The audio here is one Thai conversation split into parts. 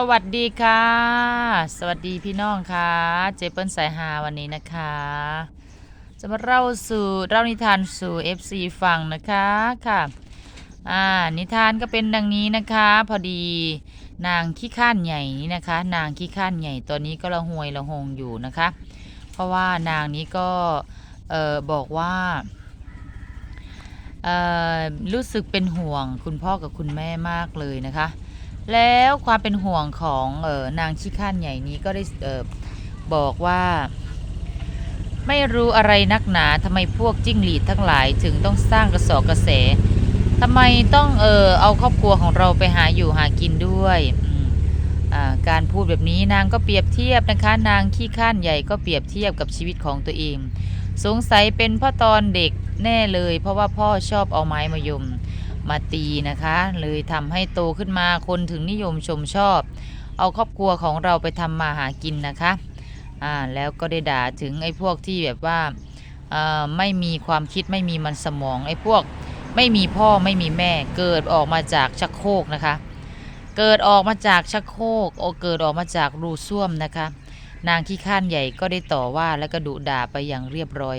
สวัสดีค่ะ สวัสดีพี่น้องค่ะ เจเปิลสายหาวันนี้นะคะ จะมาเล่าสู่เล่านิทานสู่ FC ฟังนะคะค่ะอ่านิทานก็เป็นดังนี้นะคะ พอดีนางขี้ข้านใหญ่นี้นะคะ นางขี้ข้านใหญ่ตอนนี้ก็ละหวยละหงอยู่นะคะ เพราะว่านางนี้ก็เอ่อบอกว่าเอ่อรู้สึกเป็นห่วงคุณพ่อกับคุณแม่มากเลยนะคะ แล้วความเป็นห่วงของเออนางชิข้านใหญ่นี้ก็ได้เออบอกว่า ไม่รู้อะไรนักหนาทำไมพวกจิ้งหรีดทั้งหลายถึงต้องสร้างกระสอบกระแสทำไมต้องเออเอาครอบครัวของเราไปหาอยู่หากินด้วยการพูดแบบนี้นางก็เปรียบเทียบนะคะ นางขี้ข้านใหญ่ก็เปรียบเทียบกับชีวิตของตัวเอง สงสัยเป็นพ่อตอนเด็กแน่เลย เพราะว่าพ่อชอบเอาไม้มายม มาตีนะคะ เลยทำให้โตขึ้นมาคนถึงนิยมชมชอบ เอาครอบครัวของเราไปทำมาหากินนะคะอ่าแล้วก็ได้ด่าถึงไอ้พวกที่แบบว่าอ่อไม่มีความคิดไม่มีมันสมองไอ้พวกไม่มีพ่อไม่มีแม่เกิดออกมาจากชักโครกนะคะ เกิดออกมาจากชักโครกโอเกิดออกมาจากรูส้วมนะคะ นางขี้ข้านใหญ่ก็ได้ต่อว่าแล้วก็ดุด่าไปอย่างเรียบร้อย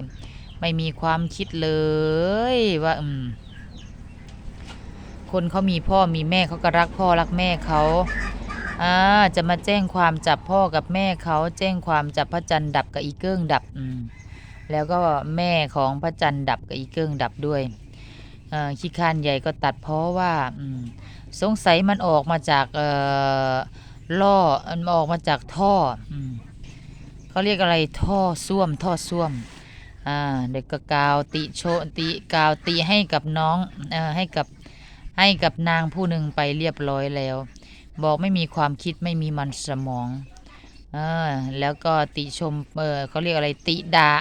ไม่มีความคิดเลยว่าอืม คนเขามีพ่อมีแม่เขาก็รักพ่อรักแม่เขาอ่าจะมาแจ้งความจับพ่อกับแม่เขาแจ้งความจับพระจันทร์ดับกับอีเกิ้งดับอืมแล้วก็แม่ของพระจันทร์ดับกับอีเกิ้งดับด้วยขี้คานใหญ่ก็ตัดเพราะว่าอืมสงสัยมันออกมาจากล่อมันออกมาจากท่ออืมเขาเรียกอะไรท่อส้วมท่อส้วมอ่าเด็กก็กาวติโชติกาวติให้กับน้องอให้กับ ให้กับนางผู้หนึ่งไปเรียบร้อยแล้ว บอกไม่มีความคิดไม่มีมันสมองเออแล้วก็ติชมเออเขาเรียกอะไรติดา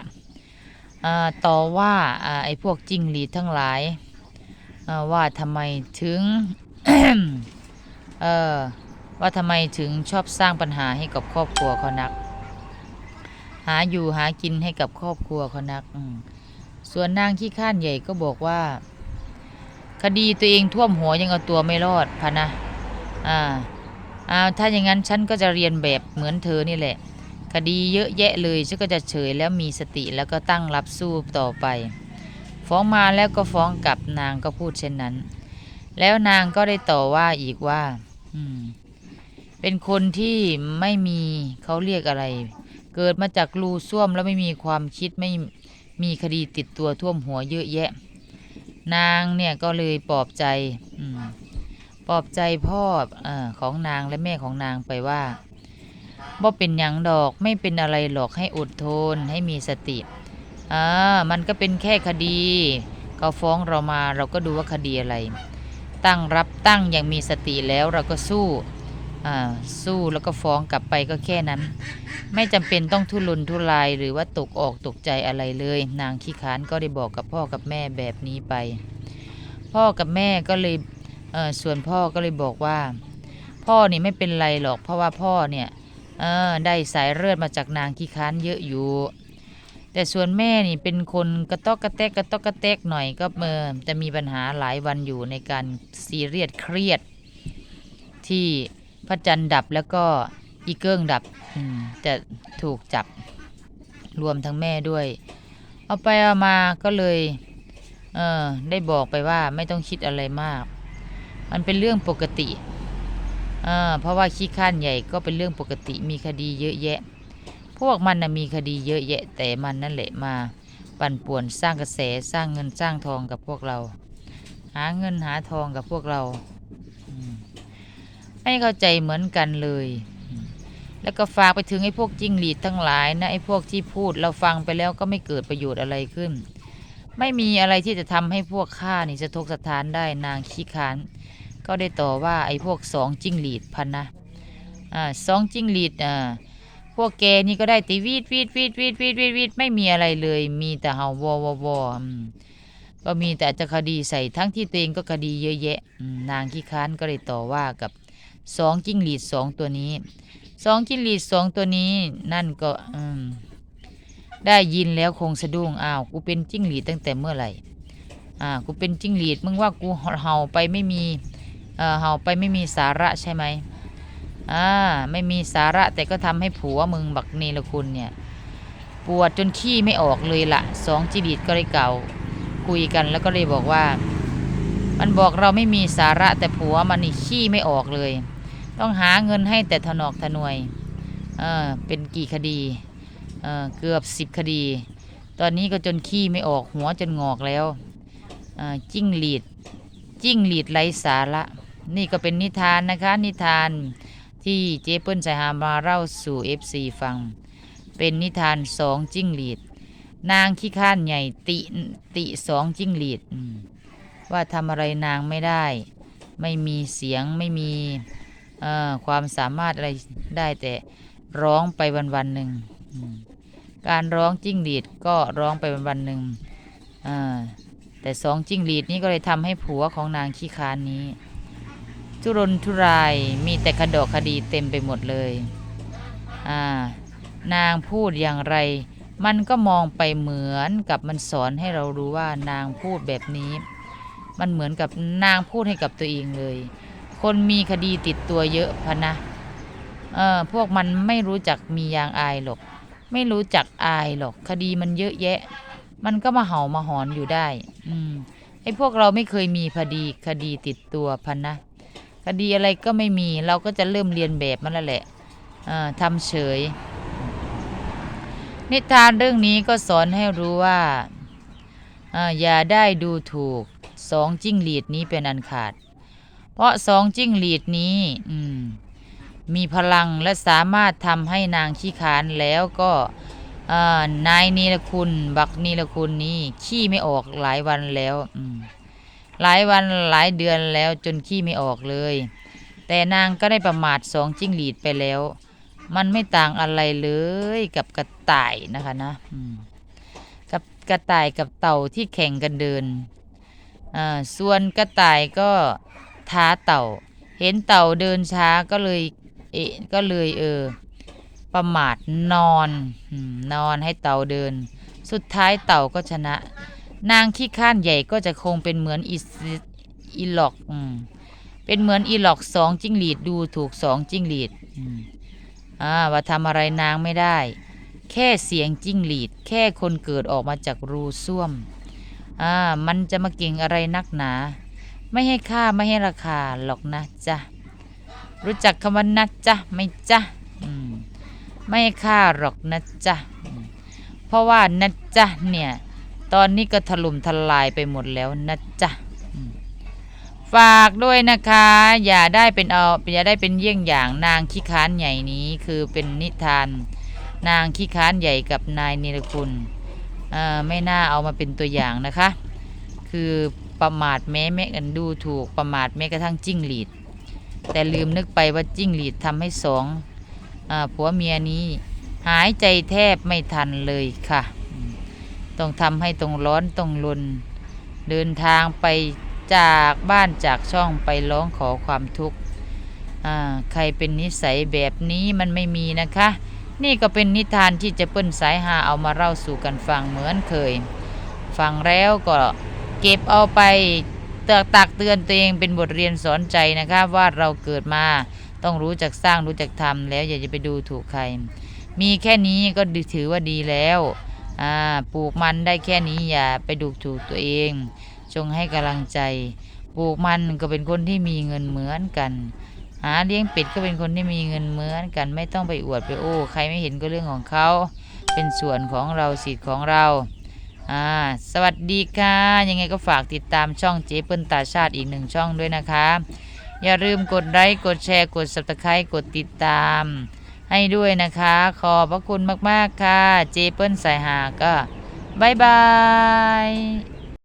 ต่อว่าอไอ้พวกจิ้งหรีดทั้งหลายว่าทำไมถึงเออว่าทำไมถึงชอบสร้างปัญหาให้กับครอบครัวเขานัก หาอยู่หากินให้กับครอบครัวเขานัก ส่วนนางขี้ข้านใหญ่ก็บอกว่า คดีตัวเองท่วมหัวยังเอาตัวไม่รอดพะนะอ่าอ่าถ้าอย่างนั้นฉันก็จะเรียนแบบเหมือนเธอนี่แหละ คดีเยอะแยะเลยฉันก็จะเฉยแล้วมีสติแล้วก็ตั้งรับสู้ต่อไป ฟ้องมาแล้วก็ฟ้องกลับนางก็พูดเช่นนั้น แล้วนางก็ได้ต่อว่าอีกว่า อืม เป็นคนที่ไม่มีเขาเรียกอะไร เกิดมาจากรูส้วมแล้วไม่มีความคิดไม่มีคดีติดตัวท่วมหัวเยอะแยะ นางเนี่ยก็เลยปลอบใจอปลอบใจพ่ออของนางและแม่ของนางไปว่าบ่เป็นหยังดอกไม่เป็นอะไรหรอกให้อดทนให้มีสติอ่ามันก็เป็นแค่คดี เขาฟ้องเรามาเราก็ดูว่าคดีอะไร ตั้งรับตั้งอย่างมีสติแล้วเราก็สู้ สู้แล้วก็ฟ้องกลับไปก็แค่นั้น ไม่จำเป็นต้องทุรนทุรายหรือว่าตกออกตกใจอะไรเลย นางขี้ขานก็ได้บอกกับพ่อกับแม่แบบนี้ไป พ่อกับแม่ก็เลยเส่วนพ่อก็เลยบอกว่า พ่อนี่ไม่เป็นไรหรอกเพราะว่าพ่อเนี่ยได้สายเลือดมาจากนางขี้ขานเยอะอยู่แต่ส่วนแม่นี่เป็นคนกระตอกกระแตกกระตอกกระแตกหน่อยก็เออจะมีปัญหาหลายวันอยู่ในการซีเรียสเครียดที่ พระจันทร์ดับแล้วก็อีเกิ้งดับจะถูกจับรวมทั้งแม่ด้วย เอาไปเอามาก็เลยเออได้บอกไปว่าไม่ต้องคิดอะไรมาก มันเป็นเรื่องปกติเออเพราะว่าขี้ข้านใหญ่ก็เป็นเรื่องปกติมีคดีเยอะแยะ พวกมันนะมีคดีเยอะแยะ แต่มันนั่นแหละมาปั่นป่วนสร้างกระแสสร้างเงินสร้างทองกับพวกเรา หาเงินหาทองกับพวกเรา ไม่เข้าใจเหมือนกันเลย แล้วก็ฝากไปถึงไอ้พวกจิ้งหรีดทั้งหลายนะไอ้พวกที่พูดเราฟังไปแล้วก็ไม่เกิดประโยชน์อะไรขึ้น ไม่มีอะไรที่จะทำให้พวกข้านี่สะทกสะทานได้นางขี้คานก็ได้ต่อว่าไอ้พวกสองจิ้งหรีดพันนะอ่าสองจิ้งหรีดอ่าพวกแกนี่ก็ได้ตีวีดวีดวีดวีดวีดวีดวีดไม่มีอะไรเลย มีแต่เห่าวอวอวอก็มีแต่จะคดีใส่ทั้งที่ตัวเองก็คดีเยอะแยะ นางขี้คานก็เลยต่อว่ากับ สองจิ้งหรีดสองตัวนี้สองจิ้งหรีดสองตัวนี้ นั่นก็อืมได้ยินแล้วคงสะดุ้งอ้าวกูเป็นจิ้งหรีดตั้งแต่เมื่อไหร่อ่ากูเป็นจิ้งหรีดมึงว่ากูเห่าไปไม่มีเอ่อเห่าไปไม่มีสาระใช่ไหมอ่าไม่มีสาระแต่ก็ทำให้ผัวมึงบักนีละคุณเนี่ยปวดจนขี้ไม่ออกเลยละสองจีดีดก็เลยเก่าคุยกันแล้วก็เลยบอกว่า มันบอกเราไม่มีสาระแต่ผัวมันนี่ขี้ไม่ออกเลย ต้องหาเงินให้แต่ถนอกทนวย เออเป็นกี่คดี เออเกือบสิบคดี ตอนนี้ก็จนขี้ไม่ออกหัวจนงอกแล้วเอ่อจิ้งหรีด จิ้งหรีดไร้สาระ นี่ก็เป็นนิทานนะคะ นิทานที่เจเปิลสายหามาเล่าสู่ FC ฟัง เป็นนิทานสองจิ้งหรีด นางขี้ข้านใหญ่ติติสองจิ้งหรีด ว่าทำอะไรนางไม่ได้ ไม่มีเสียงไม่มี ความสามารถอะไรได้แต่ร้องไปวันวันหนึ่งการร้องจิ้งหรีดก็ร้องไปวันวันหนึ่งแต่สองจิ้งหรีดนี้ก็เลยทำให้ผัวของนางขี้คานนี้ ทุรนทุรายมีแต่คดอกคดีเต็มไปหมดเลยนางพูดอย่างไร มันก็มองไปเหมือนกับมันสอนให้เรารู้ว่านางพูดแบบนี้ มันเหมือนกับนางพูดให้กับตัวเองเลย คนมีคดีติดตัวเยอะพะนะ เออพวกมันไม่รู้จักมียางอายหรอก ไม่รู้จักอายหรอก คดีมันเยอะแยะ มันก็มาเห่ามาหอนอยู่ได้ อืมไอ้พวกเราไม่เคยมีคดีคดีติดตัวพันะ คดีอะไรก็ไม่มี เราก็จะเริ่มเรียนแบบมันแล้วแหละ เอ่อทำเฉย นิทานเรื่องนี้ก็สอนให้รู้ว่าเอ่ออย่าได้ดูถูกสองจิ้งหรีดนี้เป็นอันขาด เพราะสองจิ้งหรีดนี้มีพลังและสามารถทำให้นางขี้ขานแล้วก็นายนีละคุณ บักนีละคุณนี้ขี้ไม่ออกหลายวันแล้วหลายวันหลายเดือนแล้วจนขี้ไม่ออกเลย แต่นางก็ได้ประมาทสองจิ้งหรีดไปแล้ว มันไม่ต่างอะไรเลยกับกระต่ายนะคะนะกับกระต่ายกับเต่าที่แข่งกันเดินส่วนกระต่ายก็ ท้าเต่า เห็นเต่าเดินช้าก็เลย เอะก็เลยเออ ประมาทนอนนอนให้เต่าเดิน สุดท้ายเต่าก็ชนะ นางขี้ข้านใหญ่ก็จะคงเป็นเหมือนอีอีหลอกอืมเป็นเหมือนอีหลอกสองจิ้งหรีดดูถูกสองจิ้งหรีดอ่าว่าทำอะไรนางไม่ได้ แค่เสียงจิ้งหรีด แค่คนเกิดออกมาจากรูส้วมอ่ามันจะมาเก่งอะไรนักหนา ไม่ให้ค่าไม่ให้ราคาหรอกนะจ๊ะรู้จักคำว่านะจ๊ะไม่จ๊ะไม่ให้ค่าหรอกนะจ๊ะเพราะว่านะจ๊ะเนี่ยตอนนี้ก็ถล่มทลายไปหมดแล้วนะจ๊ะฝากด้วยนะคะ อย่าได้เป็นเอาอย่าได้เป็นเยี่ยงอย่างนางขี้ค้านใหญ่นี้คือเป็นนิทาน นางขี้ค้านใหญ่กับนายนิรคุณไม่น่าเอามาเป็นตัวอย่างนะคะ คือ ประมาทแม้แม้กันดูถูกประมาทแม้กระทั่งจิ้งหรีด แต่ลืมนึกไปว่าจิ้งหรีดทำให้สองอผัวเมียนี้ หายใจแทบไม่ทันเลยค่ะ ต้องทำให้ตรงร้อนตรงลน เดินทางไปจากบ้านจากช่องไปร้องขอความทุกข์ใครเป็นนิสัยแบบนี้มันไม่มีนะคะ นี่ก็เป็นนิทานที่จะเปิ้นสายหาเอามาเล่าสู่กันฟังเหมือนเคย ฟังแล้วก็ เก็บเอาไปเตือกตักเตือนตัวเองเป็นบทเรียนสอนใจนะคะว่าเราเกิดมาต้องรู้จักสร้างรู้จักทำแล้วอย่าจะไปดูถูกใคร มีแค่นี้ก็ถือว่าดีแล้วปลูกมันได้แค่นี้อย่าไปดูถูกตัวเอง จงให้กำลังใจ ปลูกมันก็เป็นคนที่มีเงินเหมือนกัน หาเลี้ยงเป็ดก็เป็นคนที่มีเงินเหมือนกัน ไม่ต้องไปอวดไปโอ้ ใครไม่เห็นก็เรื่องของเขา เป็นส่วนของเราสิทธิ์ของเรา อ่าสวัสดีค่ะ ยังไงก็ฝากติดตามช่องเจ๊เปิ้ลตาชาติอีกหนึ่งช่องด้วยนะคะ อย่าลืมกดไลค์กดแชร์กดสับตะไคร้กดติดตาม ให้ด้วยนะคะ ขอบพระคุณมาก ๆ ค่ะ เจเปิ้ลสายหาก็บายบาย